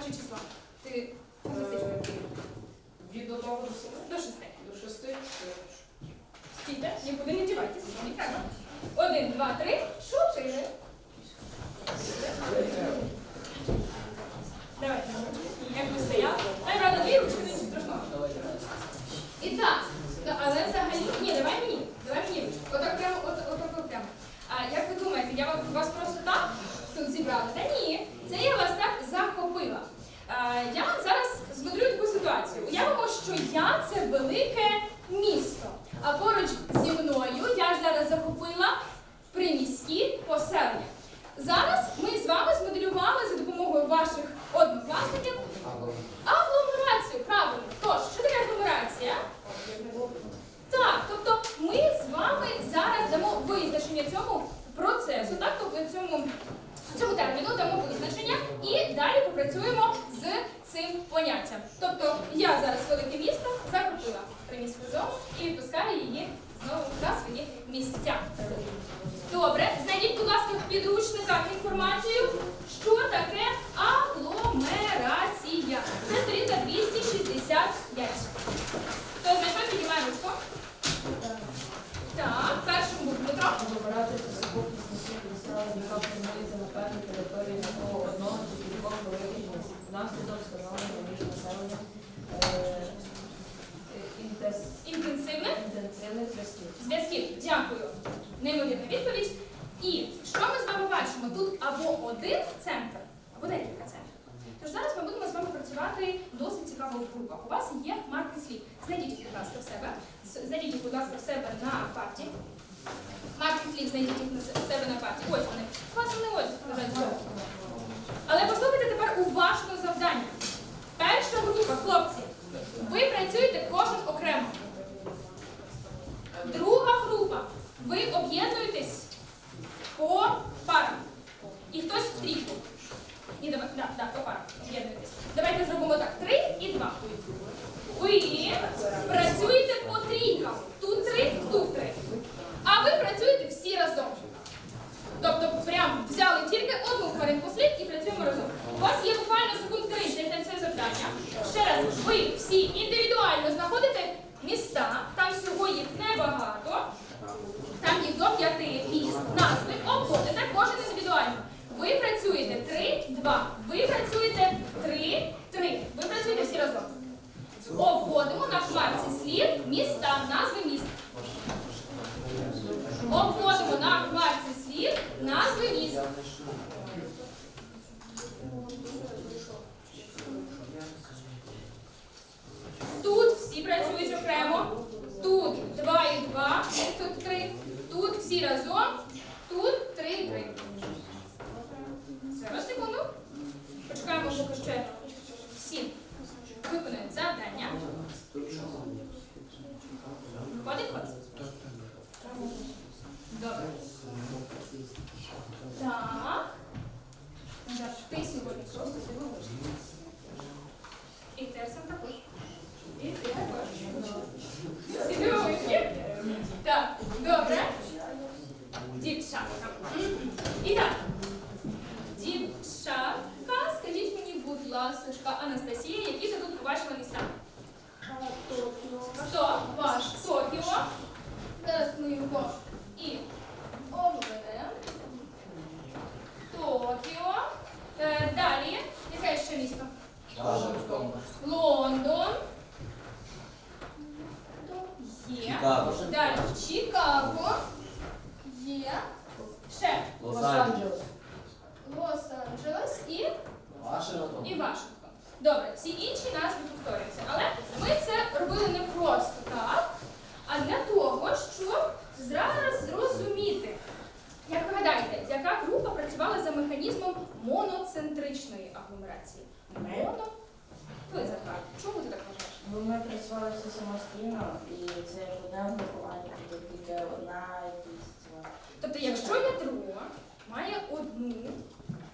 Скажи число. Попрацюємо з цим поняттям. Тобто я зараз велике місто захопила приміську зону і відпускаю її знову на свої місця. Добре, знайдіть, будь ласка, в підручниках інформацію, що таке агломерація. Це сторінка 265. Хто знайшов, піднімає ручку. Так, першим був Дмитро. Агломерація це сукупність міських населень, яка формується на певній території якого одного чи кількох великих міст. Внаслідок встановлення між населенням е, інтес- Інтенсивних інтенсивних зв'язків. зв'язків. Дякую. Неймовірна відповідь. І що ми з вами бачимо? Тут або один центр, або декілька центрів. Тож зараз ми будемо з вами працювати досить цікаво в групах. У вас є марки слів. Знайдіть їх, будь ласка, в себе. С- Знайдіть їх, будь ласка, в себе на парті. Марки слів знайдіть їх на парті. Ось вони. У вас вони ось лежать збоку. Але послухайте тепер уважно завдання. Перша група, хлопці, ви працюєте кожен окремо. Друга група. Ви об'єднуєтесь по парам. І хтось в трійку. Ні, давай, да, да, по парам. Об'єднуєтесь. Давайте зробимо так. Три і два. Ви працюєте по трійкам. Тут три, тут три. А ви працюєте всі разом. Тобто прям взяли тільки одну хвилинку слід і працюємо разом. У вас є буквально секунд 30 на це завдання. Ще раз, ви всі індивідуально знаходите міста, там всього їх небагато. Там їх до п'яти міст. Назви обходите кожен індивідуально. Ви працюєте 3-2. Ви працюєте 3-3. Ви працюєте всі разом. Обводимо на хмарці слів міста, назви міст. Обходимо на кварці слів назви міст. Тут всі працюють окремо. Тут 2 і 2, тут 3. Тут всі разом. Тут 3 і 3. Зараз секунду. Почекаємо, поки ще всі виконують завдання. Виходить, хлопці? Добре. Так. Назар, ти сьогодні просто сьогодні. І ти сам також. І ти також. Всі дивують. Так, добре. Дівчатка. Мгм. І так. Дівчатка, скажіть мені, будь ласка, Анастасія, які ви тут побачили міста? Хто ваш Токіо? Зараз ми його і обведемо. Токіо. Е, Далі, яке ще місто? Лондон. Є. Чикаго. Далі Чикаго. Є. Ще Лос-Анджелес. Лос-Анджелес і, Вашингтон. і Вашингтон. Добре, всі інші назви повторюються. Але ми це робили не просто так, а для того, щоб зараз зрозуміти. Як ви гадаєте, яка група працювала за механізмом моноцентричної агломерації? Моно? Ви Захар, чому ти так вважаєш? Ну, ми працювали всі самостійно, і це одне групування, тобто тільки одна якісь. е, Тобто, якщо ядро має одну,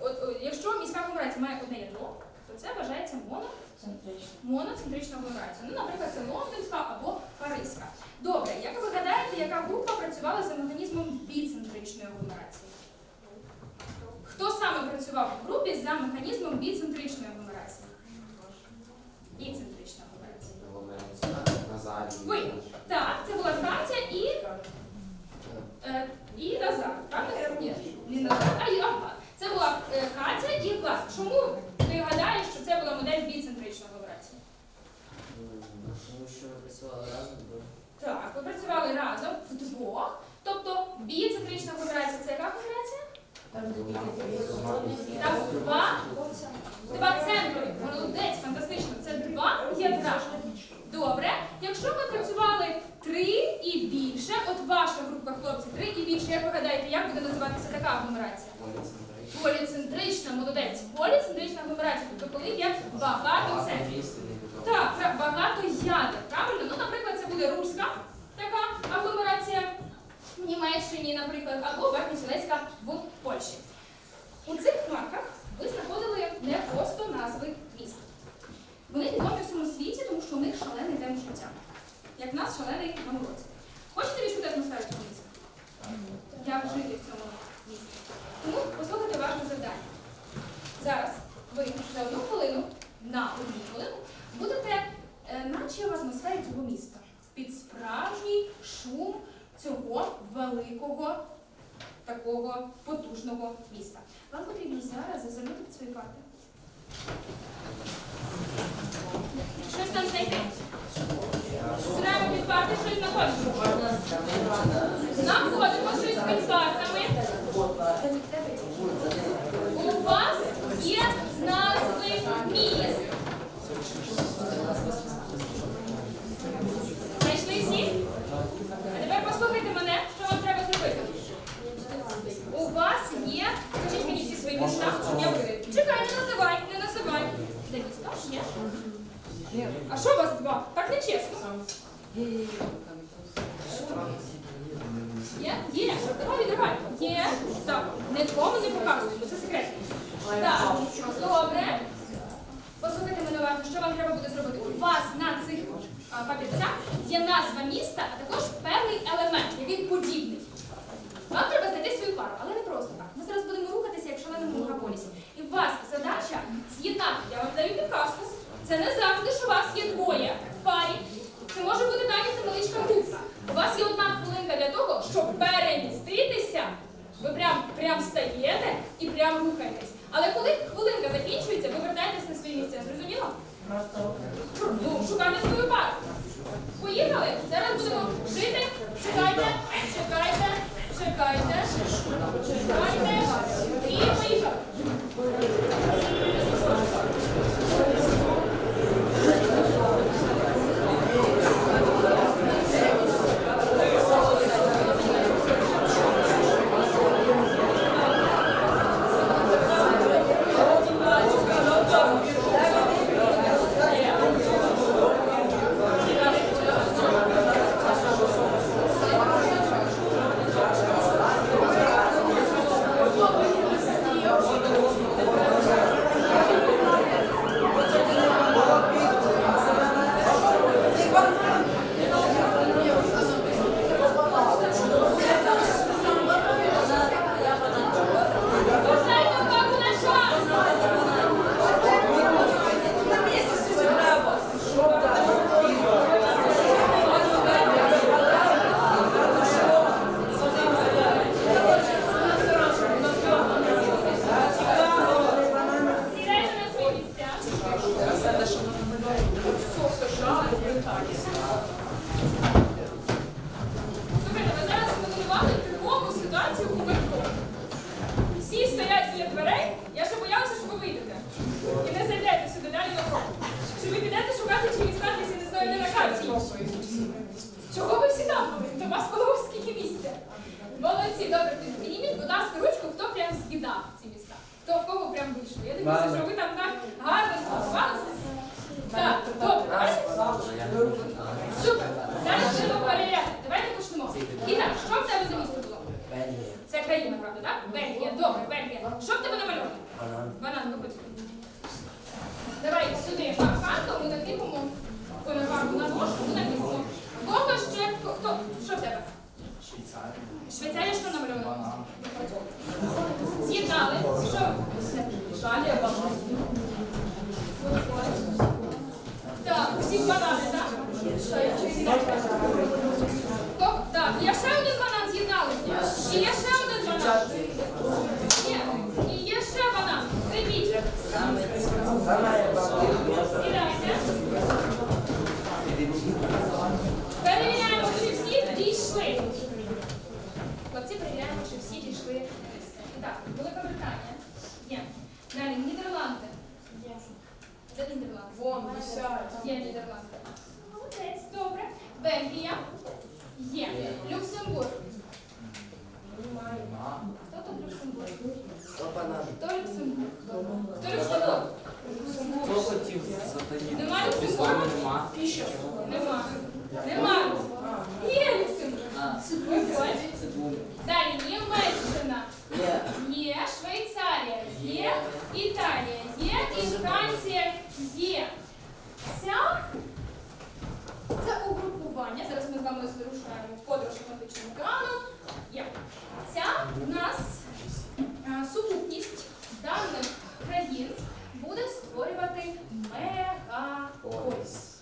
от, о, якщо міська агломерація має одне ядро, то це вважається моно, центрична. Моноцентрична агломерація. Ну, наприклад, це лондонська або паризька. Добре, як ви гадаєте, яка група працювала за механізмом біцентричної агломерації? Хто саме працював у групі за механізмом біцентричної агломерації? Біцентрична агломерація. Ви. Так, це була Катя і. Е, і Назар. Правда? Ні, не Назар, а і ага. Це була е, Катя і Влад. Чому ти гадаєш, що це була модель біцентрична агломерація? Тому що ви працювали разом, бо Так, ви працювали разом вдвох. Тобто біцентрична агломерація це яка агломерація? Там два, два центри. Молодець, фантастично. Це два ядра. Добре. Якщо ми працювали три і більше, от ваша група хлопців три і більше, як ви гадаєте, як буде називатися така агломерація? Поліцентрична, молодець. Поліцентрична агломерація. Тобто коли є багато центрів. Так, пра- багато ядер, правильно? Ну, наприклад, це буде Руська така агломерація в Німеччині, наприклад, або Верхньоселецька в Польщі. У цих марках ви знаходили не просто назви міст. Вони відомі в всьому світі, тому що у них шалений темп життя. Як в нас шалений на уроці. Хочете відчути атмосферу цього міста? Як жити в цьому місті? Тому послухайте важне завдання. Зараз ви за одну хвилину, на одну хвилину, будете е, наче в атмосфері цього міста. Під справжній шум цього великого, такого потужного міста. Вам потрібно зараз зазирнути в свої карти. Щось там знайти. Зразу під щось знаходимо. Знаходимо щось під картами. У вас є назви міст. Знайшли всі? А тепер послухайте мене, що вам треба зробити. У вас є, скажіть мені всі свої міста, щоб я вивів. Чекай, не називай, не називай. Де місто? Є? А що у вас два? Так не чесно. Є? Є. Давай, давай. Є. Так. Нікому не показуй, бо це секрет. Так. Добре. Послухайте мене уважно, що вам треба буде зробити. У вас на цих папірцях є назва міста, а також певний елемент, який подібний. Вам треба знайти свою пару, але не просто так. Ми зараз будемо рухатися як шаленому мегаполісі. І у вас задача з'єднати. Я вам даю підказку. Це не завжди, що у вас є двоє в парі. Це може бути навіть невеличка група. У вас є одна хвилинка для того, щоб переміститися. Ви прям, прям встаєте і прям рухаєтесь. Але коли хвилинка закінчується, ви вертаєтесь на своє місце. Зрозуміло? Ну, шукайте свою пару. Поїхали? Зараз будемо жити. Чекайте, чекайте, чекайте, чекайте. І поїхали. Дайте увагу на час. Сідайте на свої місця. Слухайте, ви зараз моделювали типову ситуацію у метро. Всі стоять біля дверей, я ще боялася, що ви вийдете. І не зайдете сюди далі на крок. Чи ви підете шукати чиїсь надписи, не знаю, де на карті? Чого ви всі там? До вас коло скільки місця? Молодці, добре, підніміть, будь ласка, ручку, хто прям з'їдав ці міста. Хто в кого прям дивлюся, що ви там так гарно спілкувалися. Так, добре. Супер. Зараз будемо перевіряти. Давайте почнемо. І так, що в тебе за місто було? Це країна, правда, так? Бельгія, добре, Бельгія. Що в тебе намальовано? Банан. Банан, виходь. Давай сюди фарфанку, ми накріпимо. Ой, на ножку, ми накріпимо. Кого ще? Хто? Що в тебе? Швейцарія. Швейцарія що намальовано? З'єднали. Що? Італія, банан. Так, всі банани, так? Бельгія. Є. Люксембург. Хто тут Люксембург? Хто Люксембург? Хто Люксембург? Хто хотів сатанів? Нема Люксембургу? Нема. Нема. Нема. Є Люксембург. Далі Німеччина. Є. Швейцарія, є Італія, є і Франція є. Ця це угрупування. Зараз ми з вами вирушаємо в подорож тематичним планом. Є. Ця в нас е, сукупність даних країн буде створювати мегаполіс.